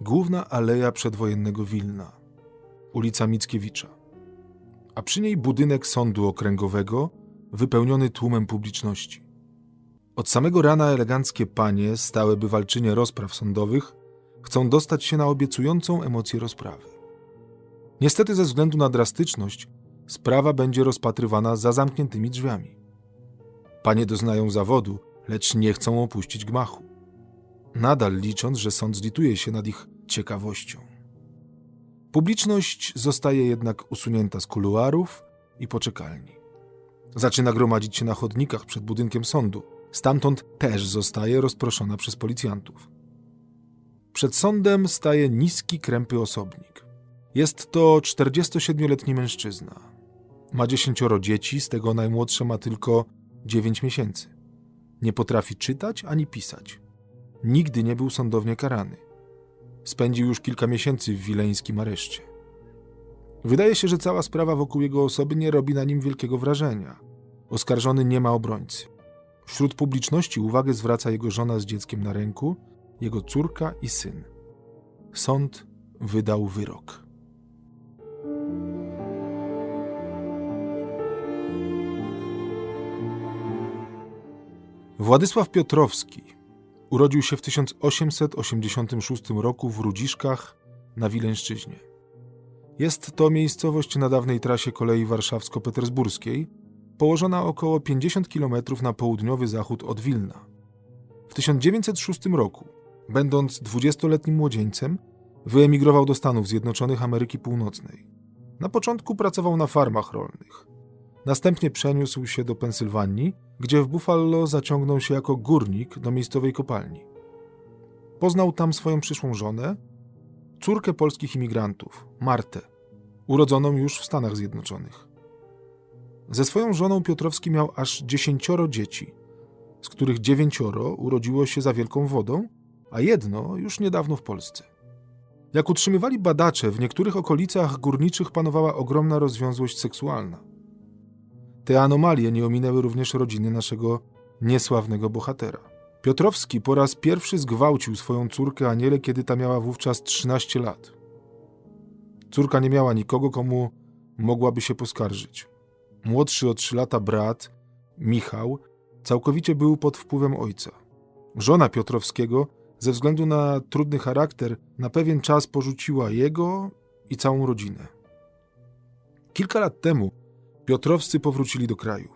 główna aleja przedwojennego Wilna, ulica Mickiewicza, a przy niej budynek sądu okręgowego wypełniony tłumem publiczności. Od samego rana eleganckie panie, stałe bywalczynie rozpraw sądowych, chcą dostać się na obiecującą emocję rozprawy. Niestety, ze względu na drastyczność, sprawa będzie rozpatrywana za zamkniętymi drzwiami. Panie doznają zawodu, lecz nie chcą opuścić gmachu. Nadal licząc, że sąd zlituje się nad ich ciekawością. Publiczność zostaje jednak usunięta z kuluarów i poczekalni. Zaczyna gromadzić się na chodnikach przed budynkiem sądu. Stamtąd też zostaje rozproszona przez policjantów. Przed sądem staje niski, krępy osobnik. Jest to 47-letni mężczyzna. Ma dziesięcioro dzieci, z tego najmłodsze ma tylko 9 miesięcy. Nie potrafi czytać ani pisać. Nigdy nie był sądownie karany. Spędził już kilka miesięcy w wileńskim areszcie. Wydaje się, że cała sprawa wokół jego osoby nie robi na nim wielkiego wrażenia. Oskarżony nie ma obrońcy. Wśród publiczności uwagę zwraca jego żona z dzieckiem na ręku, jego córka i syn. Sąd wydał wyrok. Władysław Piotrowski urodził się w 1886 roku w Rudziszkach na Wileńszczyźnie. Jest to miejscowość na dawnej trasie kolei warszawsko-petersburskiej, położona około 50 km na południowy zachód od Wilna. W 1906 roku, będąc 20-letnim młodzieńcem, wyemigrował do Stanów Zjednoczonych Ameryki Północnej. Na początku pracował na farmach rolnych. Następnie przeniósł się do Pensylwanii, gdzie w Buffalo zaciągnął się jako górnik do miejscowej kopalni. Poznał tam swoją przyszłą żonę, córkę polskich imigrantów, Martę, urodzoną już w Stanach Zjednoczonych. Ze swoją żoną Piotrowski miał aż dziesięcioro dzieci, z których dziewięcioro urodziło się za Wielką Wodą, a jedno już niedawno w Polsce. Jak utrzymywali badacze, w niektórych okolicach górniczych panowała ogromna rozwiązłość seksualna. Te anomalie nie ominęły również rodziny naszego niesławnego bohatera. Piotrowski po raz pierwszy zgwałcił swoją córkę Anielę, kiedy ta miała wówczas 13 lat. Córka nie miała nikogo, komu mogłaby się poskarżyć. Młodszy o 3 lata brat, Michał, całkowicie był pod wpływem ojca. Żona Piotrowskiego, ze względu na trudny charakter, na pewien czas porzuciła jego i całą rodzinę. Kilka lat temu Piotrowscy powrócili do kraju.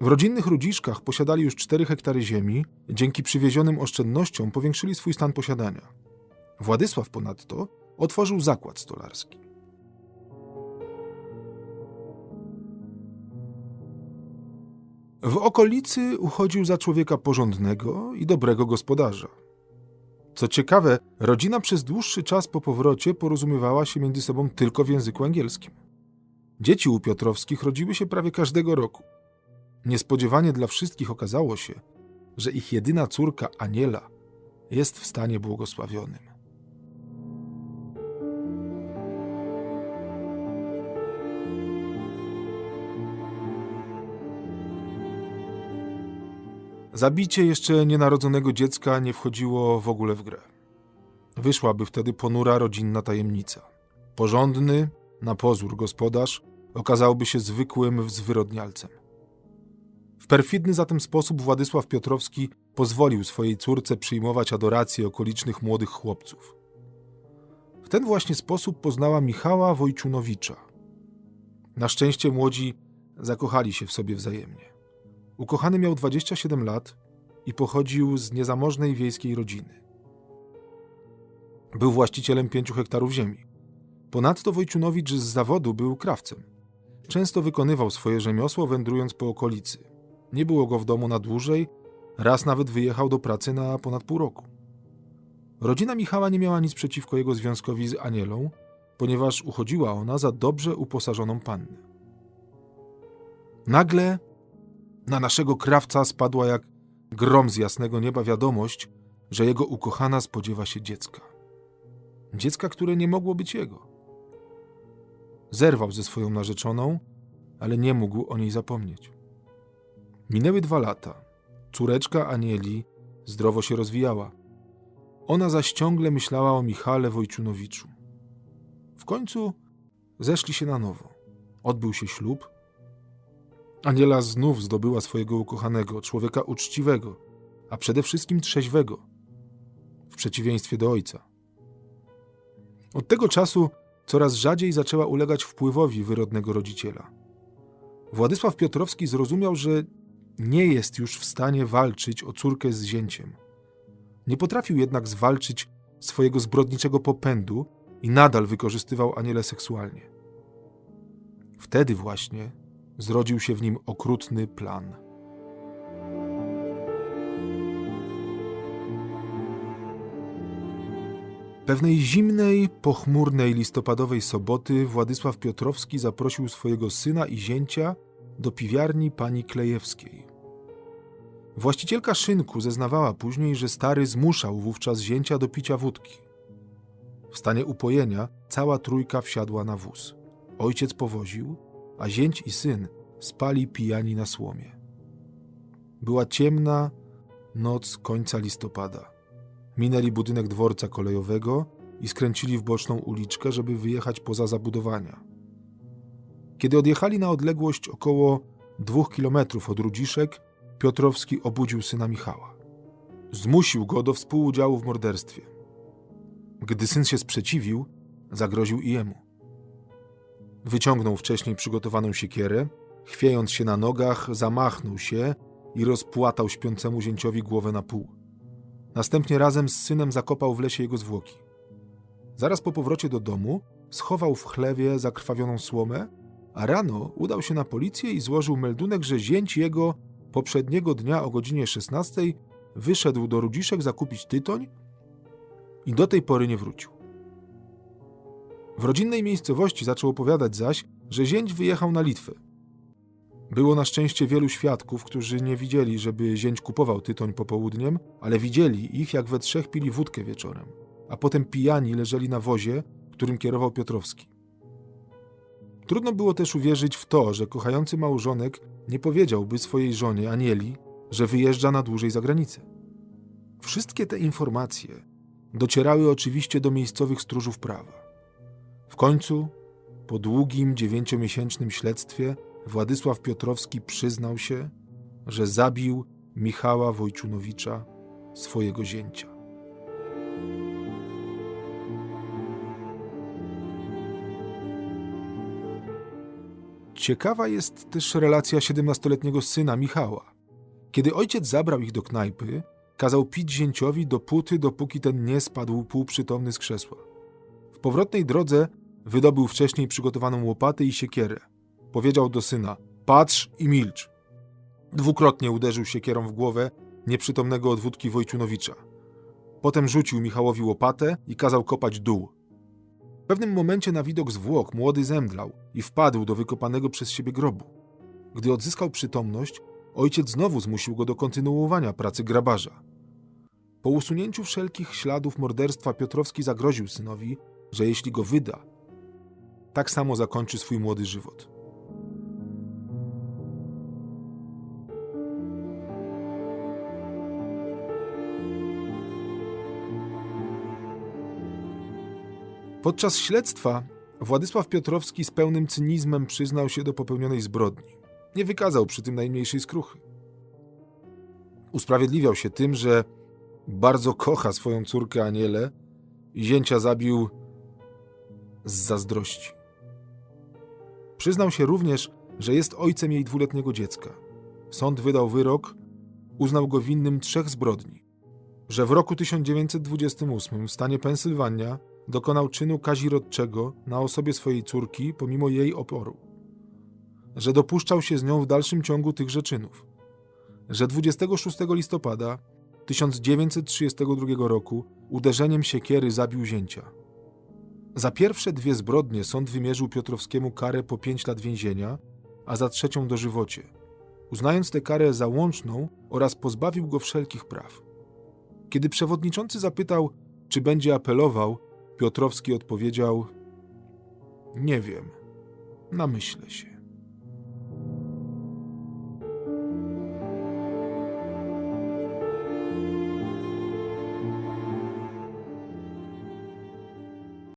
W rodzinnych Rudziszkach posiadali już 4 hektary ziemi, dzięki przywiezionym oszczędnościom powiększyli swój stan posiadania. Władysław ponadto otworzył zakład stolarski. W okolicy uchodził za człowieka porządnego i dobrego gospodarza. Co ciekawe, rodzina przez dłuższy czas po powrocie porozumiewała się między sobą tylko w języku angielskim. Dzieci u Piotrowskich rodziły się prawie każdego roku. Niespodziewanie dla wszystkich okazało się, że ich jedyna córka Aniela jest w stanie błogosławionym. Zabicie jeszcze nienarodzonego dziecka nie wchodziło w ogóle w grę. Wyszłaby wtedy ponura rodzinna tajemnica. Porządny, na pozór gospodarz okazałby się zwykłym zwyrodnialcem. W perfidny zatem sposób Władysław Piotrowski pozwolił swojej córce przyjmować adorację okolicznych młodych chłopców. W ten właśnie sposób poznała Michała Wojczunowicza. Na szczęście młodzi zakochali się w sobie wzajemnie. Ukochany miał 27 lat i pochodził z niezamożnej wiejskiej rodziny. Był właścicielem pięciu hektarów ziemi. Ponadto Wojczunowicz z zawodu był krawcem. Często wykonywał swoje rzemiosło wędrując po okolicy. Nie było go w domu na dłużej, raz nawet wyjechał do pracy na ponad pół roku. Rodzina Michała nie miała nic przeciwko jego związkowi z Anielą, ponieważ uchodziła ona za dobrze uposażoną pannę. Nagle na naszego krawca spadła jak grom z jasnego nieba wiadomość, że jego ukochana spodziewa się dziecka. Dziecka, które nie mogło być jego. Zerwał ze swoją narzeczoną, ale nie mógł o niej zapomnieć. Minęły dwa lata. Córeczka Anieli zdrowo się rozwijała. Ona zaś ciągle myślała o Michale Wojciunowiczu. W końcu zeszli się na nowo. Odbył się ślub. Aniela znów zdobyła swojego ukochanego, człowieka uczciwego, a przede wszystkim trzeźwego, w przeciwieństwie do ojca. Od tego czasu coraz rzadziej zaczęła ulegać wpływowi wyrodnego rodziciela. Władysław Piotrowski zrozumiał, że nie jest już w stanie walczyć o córkę z zięciem. Nie potrafił jednak zwalczyć swojego zbrodniczego popędu i nadal wykorzystywał Anielę seksualnie. Wtedy właśnie zrodził się w nim okrutny plan. Pewnej zimnej, pochmurnej listopadowej soboty Władysław Piotrowski zaprosił swojego syna i zięcia do piwiarni pani Klejewskiej. Właścicielka szynku zeznawała później, że stary zmuszał wówczas zięcia do picia wódki. W stanie upojenia cała trójka wsiadła na wóz. Ojciec powoził, a zięć i syn spali pijani na słomie. Była ciemna noc końca listopada. Minęli budynek dworca kolejowego i skręcili w boczną uliczkę, żeby wyjechać poza zabudowania. Kiedy odjechali na odległość około dwóch kilometrów od Rudziszek, Piotrowski obudził syna Michała. Zmusił go do współudziału w morderstwie. Gdy syn się sprzeciwił, zagroził i jemu. Wyciągnął wcześniej przygotowaną siekierę, chwiejąc się na nogach, zamachnął się i rozpłatał śpiącemu zięciowi głowę na pół. Następnie razem z synem zakopał w lesie jego zwłoki. Zaraz po powrocie do domu schował w chlewie zakrwawioną słomę, a rano udał się na policję i złożył meldunek, że zięć jego poprzedniego dnia o godzinie 16 wyszedł do Rudziszek zakupić tytoń i do tej pory nie wrócił. W rodzinnej miejscowości zaczął opowiadać zaś, że zięć wyjechał na Litwę. Było na szczęście wielu świadków, którzy nie widzieli, żeby zięć kupował tytoń popołudniem, ale widzieli ich, jak we trzech pili wódkę wieczorem, a potem pijani leżeli na wozie, którym kierował Piotrowski. Trudno było też uwierzyć w to, że kochający małżonek nie powiedziałby swojej żonie Anieli, że wyjeżdża na dłużej za granicę. Wszystkie te informacje docierały oczywiście do miejscowych stróżów prawa. W końcu, po długim dziewięciomiesięcznym śledztwie, Władysław Piotrowski przyznał się, że zabił Michała Wojciunowicza, swojego zięcia. Ciekawa jest też relacja 17-letniego syna Michała. Kiedy ojciec zabrał ich do knajpy, kazał pić zięciowi dopóty, dopóki ten nie spadł półprzytomny z krzesła. W powrotnej drodze wydobył wcześniej przygotowaną łopatę i siekierę. Powiedział do syna: Patrz i milcz. Dwukrotnie uderzył siekierą w głowę nieprzytomnego od wódki Wojciunowicza. Potem rzucił Michałowi łopatę i kazał kopać dół. W pewnym momencie na widok zwłok młody zemdlał i wpadł do wykopanego przez siebie grobu. Gdy odzyskał przytomność, ojciec znowu zmusił go do kontynuowania pracy grabarza. Po usunięciu wszelkich śladów morderstwa Piotrowski zagroził synowi, że jeśli go wyda, tak samo zakończy swój młody żywot. Podczas śledztwa Władysław Piotrowski z pełnym cynizmem przyznał się do popełnionej zbrodni. Nie wykazał przy tym najmniejszej skruchy. Usprawiedliwiał się tym, że bardzo kocha swoją córkę Anielę i zięcia zabił z zazdrości. Przyznał się również, że jest ojcem jej dwuletniego dziecka. Sąd wydał wyrok, uznał go winnym trzech zbrodni. Że w roku 1928 w stanie Pensylwania dokonał czynu kazirodczego na osobie swojej córki pomimo jej oporu. Że dopuszczał się z nią w dalszym ciągu tychże czynów. Że 26 listopada 1932 roku uderzeniem siekiery zabił zięcia. Za pierwsze dwie zbrodnie sąd wymierzył Piotrowskiemu karę po 5 lat więzienia, a za trzecią dożywocie, uznając tę karę za łączną oraz pozbawił go wszelkich praw. Kiedy przewodniczący zapytał, czy będzie apelował, Piotrowski odpowiedział: Nie wiem, namyślę się.